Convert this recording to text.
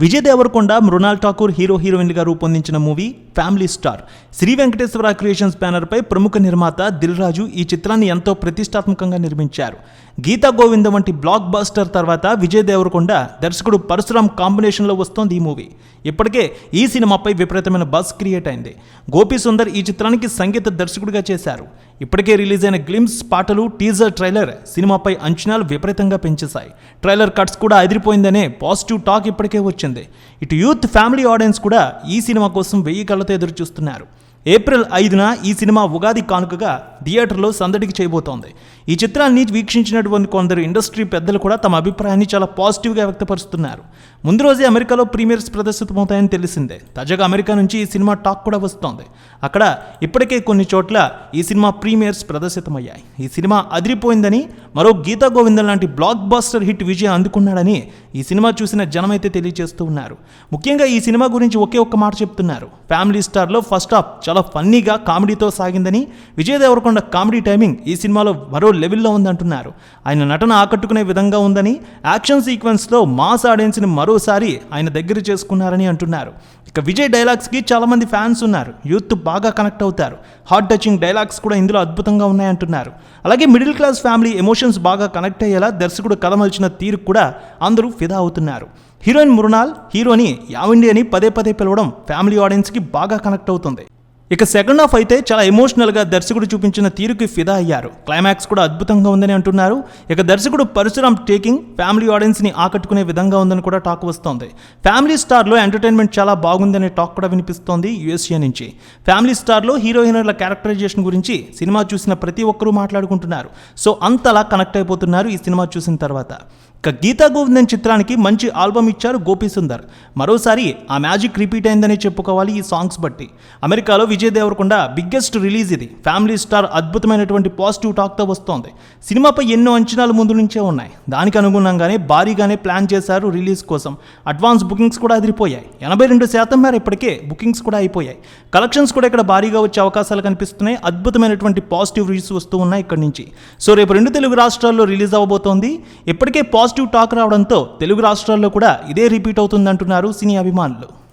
Vijay Deverakonda Mrunal Thakur hero హీరోయిన్లుగా రూపొందించిన movie family star Sri Venkateswara creations బ్యానర్పై ప్రముఖ నిర్మాత దిల్ రాజు ఈ చిత్రాన్ని ఎంతో ప్రతిష్టాత్మకంగా నిర్మించారు. గీతా గోవిందం వంటి బ్లాక్ బాస్టర్ తర్వాత విజయ్ దేవరకొండ దర్శకుడు పరశురామ్ కాంబినేషన్లో వస్తోంది ఈ మూవీ. ఇప్పటికే ఈ సినిమాపై విపరీతమైన బస్ క్రియేట్ అయింది. గోపి సుందర్ ఈ చిత్రానికి సంగీత దర్శకుడిగా చేశారు. ఇప్పటికే రిలీజ్ అయిన గ్లిమ్స్ పాటలు టీజర్ ట్రైలర్ సినిమాపై అంచనాలు విపరీతంగా పెంచేశాయి. ట్రైలర్ కట్స్ కూడా అదిరిపోయిందనే పాజిటివ్ టాక్ ఇప్పటికే వచ్చింది. ఇటు యూత్ ఫ్యామిలీ ఆడియన్స్ కూడా ఈ సినిమా కోసం వెయ్యి కళ్ళతో ఎదురు చూస్తున్నారు ఏప్రిల్ ఐదున ఈ సినిమా ఉగాది కానుకగా థియేటర్లో సందడికి చేయబోతోంది. ఈ చిత్రాన్ని వీక్షించినటువంటి కొందరు ఇండస్ట్రీ పెద్దలు కూడా తమ అభిప్రాయాన్ని చాలా పాజిటివ్గా వ్యక్తపరుస్తున్నారు. ముందు రోజే అమెరికాలో ప్రీమియర్స్ ప్రదర్శితమవుతాయని తెలిసిందే. తాజాగా అమెరికా నుంచి ఈ సినిమా టాక్ కూడా వస్తోంది. అక్కడ ఇప్పటికే కొన్ని చోట్ల ఈ సినిమా ప్రీమియర్స్ ప్రదర్శితమయ్యాయి. ఈ సినిమా అదిరిపోయిందని మరో గీతా గోవిందం లాంటి బ్లాక్ బాస్టర్ హిట్ విజయం అందుకున్నాడని ఈ సినిమా చూసిన జనమైతే తెలియజేస్తూ ఉన్నారు. ముఖ్యంగా ఈ సినిమా గురించి ఒకే ఒక్క మాట చెప్తున్నారు. ఫ్యామిలీ స్టార్లో ఫస్ట్ హాఫ్ చాలా ఫన్నీగా కామెడీతో సాగిందని విజయ్ దేవరకొండ కామెడీ టైమింగ్ ఈ సినిమాలో మరో లెవెల్లో ఉందంటున్నారు. ఆయన నటన ఆకట్టుకునే విధంగా ఉందని యాక్షన్ సీక్వెన్స్లో మాస్ ఆడియన్స్ని మరోసారి ఆయన దగ్గర చేసుకున్నారని అంటున్నారు. ఇక విజయ్ డైలాగ్స్కి చాలామంది ఫ్యాన్స్ ఉన్నారు. యూత్ బాగా కనెక్ట్ అవుతారు. హార్ట్ టచింగ్ డైలాగ్స్ కూడా ఇందులో అద్భుతంగా ఉన్నాయంటున్నారు. అలాగే మిడిల్ క్లాస్ ఫ్యామిలీ ఎమోషన్స్ బాగా కనెక్ట్ అయ్యేలా దర్శకుడు కథమలిచిన తీరు కూడా అందరూ ఫిదా అవుతున్నారు. హీరోయిన్ మృణాల్ హీరోని యావండి అని పదే పదే పిలవడం ఫ్యామిలీ ఆడియన్స్కి బాగా కనెక్ట్ అవుతుంది. ఇక సెకండ్ హాఫ్ అయితే చాలా ఎమోషనల్గా దర్శకుడు చూపించిన తీరుకి ఫిదా అయ్యారు. క్లైమాక్స్ కూడా అద్భుతంగా ఉందని అంటున్నారు. ఇక దర్శకుడు పరశురామ్ టేకింగ్ ఫ్యామిలీ ఆడియన్స్ని ఆకట్టుకునే విధంగా ఉందని కూడా టాక్ వస్తోంది. ఫ్యామిలీ స్టార్లో ఎంటర్టైన్మెంట్ చాలా బాగుందనే టాక్ కూడా వినిపిస్తోంది యూఎస్ఏ నుంచి. ఫ్యామిలీ స్టార్లో హీరో హీరోయిన్ల క్యారెక్టరైజేషన్ గురించి సినిమా చూసిన ప్రతి ఒక్కరూ మాట్లాడుకుంటున్నారు. సో అంతలా కనెక్ట్ అయిపోతున్నారు ఈ సినిమా చూసిన తర్వాత. ఇక గీతా గోవిందన్ చిత్రానికి మంచి ఆల్బమ్ ఇచ్చారు గోపి సుందర్ మరోసారి ఆ మ్యాజిక్ రిపీట్ అయిందని చెప్పుకోవాలి ఈ సాంగ్స్ బట్టి. అమెరికాలో విజయ్ దేవరకొండ బిగ్గెస్ట్ రిలీజ్ ఇది. ఫ్యామిలీ స్టార్ అద్భుతమైనటువంటి పాజిటివ్ టాక్తో వస్తోంది. సినిమాపై ఎన్నో అంచనాలు ముందు నుంచే ఉన్నాయి. దానికి అనుగుణంగానే భారీగానే ప్లాన్ చేశారు రిలీజ్ కోసం. అడ్వాన్స్ బుకింగ్స్ కూడా అదిరిపోయాయి. ఎనభై రెండు శాతం మేర ఇప్పటికే బుకింగ్స్ కూడా అయిపోయాయి. కలెక్షన్స్ కూడా ఇక్కడ భారీగా వచ్చే అవకాశాలు కనిపిస్తున్నాయి. అద్భుతమైనటువంటి పాజిటివ్ రివ్యూస్ వస్తూ ఉన్నాయి ఇక్కడి నుంచి. సో రేపు రెండు తెలుగు రాష్ట్రాల్లో రిలీజ్ అవబోతోంది. ఇప్పటికే పాజిటివ్ టాక్ రావడంతో తెలుగు రాష్ట్రాల్లో కూడా ఇదే రిపీట్ అవుతుందంటున్నారు సినీ అభిమానులు.